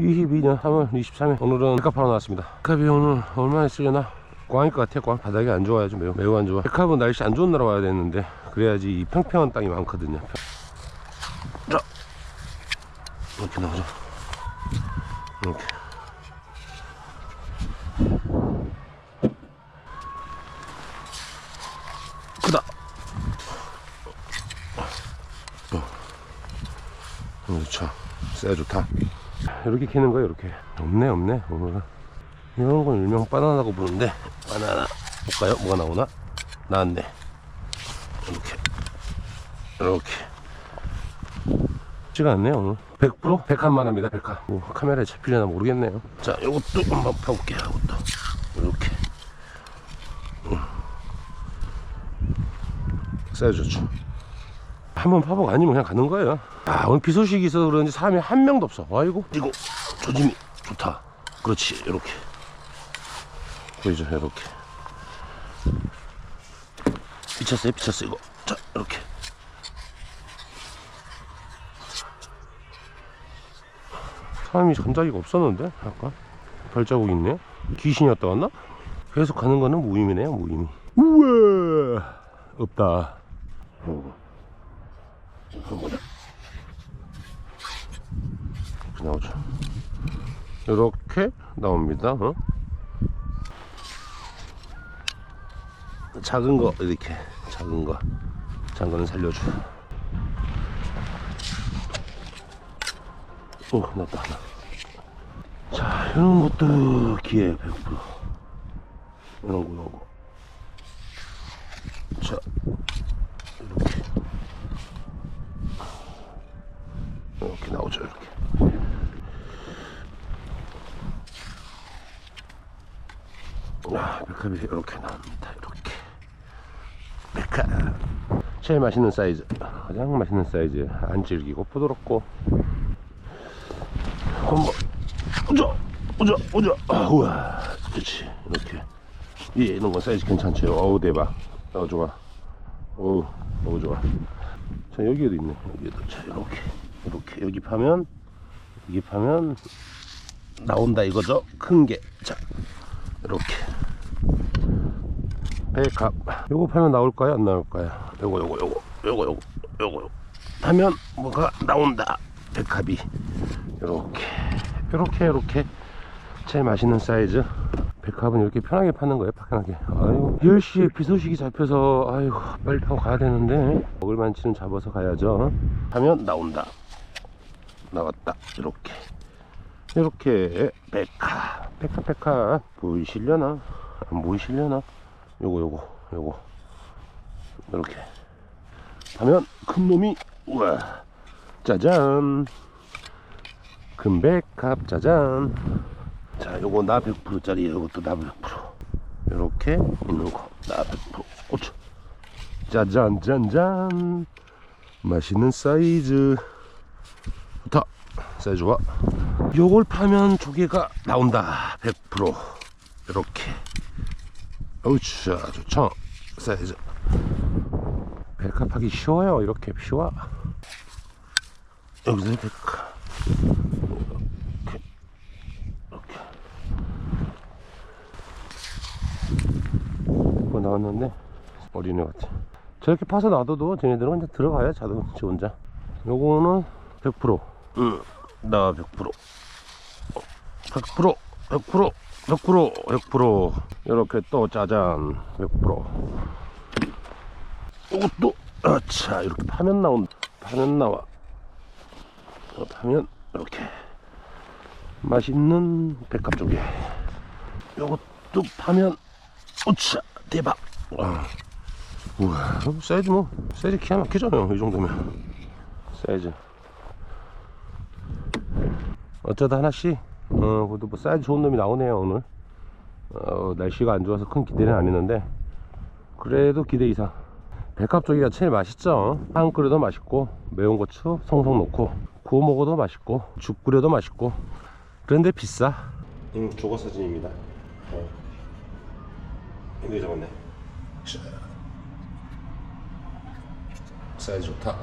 22년 3월 23일 오늘은 백합하러 나왔습니다. 백합이 오늘 얼마나 쓰려나? 꽝일 것 같아 꽝 바닥이 안 좋아요 좀 매우, 매우 안 좋아. 백합은 날씨 안 좋은 날 와야 되는데 그래야지 이 평평한 땅이 많거든요. 자 이렇게 나오죠. 이렇게. 크다. 어. 그렇죠. 쎄 좋다 이렇게 캐는 거야 이렇게. 없네 없네. 오늘은 이런 건 일명 바나나라고 부르는데 바나나. 볼까요? 뭐가 나오나? 나왔네. 이렇게. 이렇게. 쉽지가 않네요 오늘. 100% 백합만 합니다 백합 뭐 카메라에 잡히려나 모르겠네요. 자 요것도 한번 파볼게요 요것도. 이렇게. 사이즈 좋죠 한번 파보고 아니면 그냥 가는 거예요. 아 오늘 비 소식이 있어서 그런지 사람이 한 명도 없어. 아이고. 이거 조짐이 좋다. 그렇지. 이렇게. 보이죠? 이렇게. 비쳤어요? 비쳤어 이거. 자 이렇게. 사람이 전자기가 없었는데 아까? 발자국 있네? 귀신이었다 왔나? 계속 가는 거는 무의미네요 무의미. 우와! 없다 어. 한번 보자 이렇게 나오죠. 이렇게 나옵니다. 어? 작은 거 이렇게 작은 거. 작은 거는 살려줘. 오 났다. 자 이런 것도 기회 100% 이런 거 이런 거 자, 이렇게. 이렇게 나오죠, 이렇게. 아, 백합이 이렇게 나옵니다, 이렇게. 백합. 제일 맛있는 사이즈. 가장 맛있는 사이즈. 안 질기고 부드럽고. 한번, 오자, 오자, 오자. 아, 우와. 그렇지. 이렇게. 예, 이런 거 사이즈 괜찮죠? 어우, 대박. 어, 좋아. 어우, 너무 좋아. 자, 여기에도 있네. 여기에도. 자, 이렇게. 이렇게. 여기 파면, 여기 파면, 나온다 이거죠? 큰 게. 자, 이렇게. 백합. 요거 파면 나올까요? 안 나올까요? 요거, 요거, 요거. 요거, 요거. 요거. 하면 뭐가 나온다. 백합이. 요렇게. 요렇게, 요렇게. 제일 맛있는 사이즈. 백합은 이렇게 편하게 파는 거예요, 편하게. 아유, 10시에 비 소식이 잡혀서, 아유, 빨리 타고 가야 되는데, 먹을 만치는 잡아서 가야죠. 하면 나온다. 나왔다. 이렇게. 이렇게, 백합. 백합, 백합. 보이시려나? 안 보이시려나? 요거, 요거, 요거. 이렇게. 하면 큰 놈이, 우와. 짜잔. 큰 백합, 짜잔. 자, 요거 나 100%짜리 요것도 나 100%. 요렇게 있는 거. 나 100%. 고추. 짜잔, 짠짠. 맛있는 사이즈. 좋다. 사이즈 좋아. 요걸 파면 조개가 나온다. 100%. 요렇게. 어우차, 좋죠. 사이즈. 백합하기 쉬워요. 이렇게 쉬워. 여기서 백합. 뭐 나왔는데 어린애 같아 저렇게 파서 놔둬도 쟤네들은 그냥 들어가요 자동 지 혼자 요거는 100% 응, 나100% 100% 100% 100% 100% 이렇게 또 짜잔 100% 이것도 아차 이렇게 파면 나온다 파면 나와. 어, 파면 이렇게. 맛있는 백합 조개. 요것도 파면 오차 대박. 와. 우와 사이즈 뭐 사이즈 기가 막히잖아요 이 정도면. 사이즈. 어쩌다 하나씩 어 그래도 뭐 사이즈 좋은 놈이 나오네요 오늘. 어, 날씨가 안 좋아서 큰 기대는 안 했는데 그래도 기대 이상. 백합 조기가 제일 맛있죠? 한 끓여도 맛있고 매운 고추 송송 넣고 구워 먹어도 맛있고 죽 끓여도 맛있고. 그런데 비싸. 응 조거 사진입니다. 어. 힘들게 잡았네. 사이즈 좋다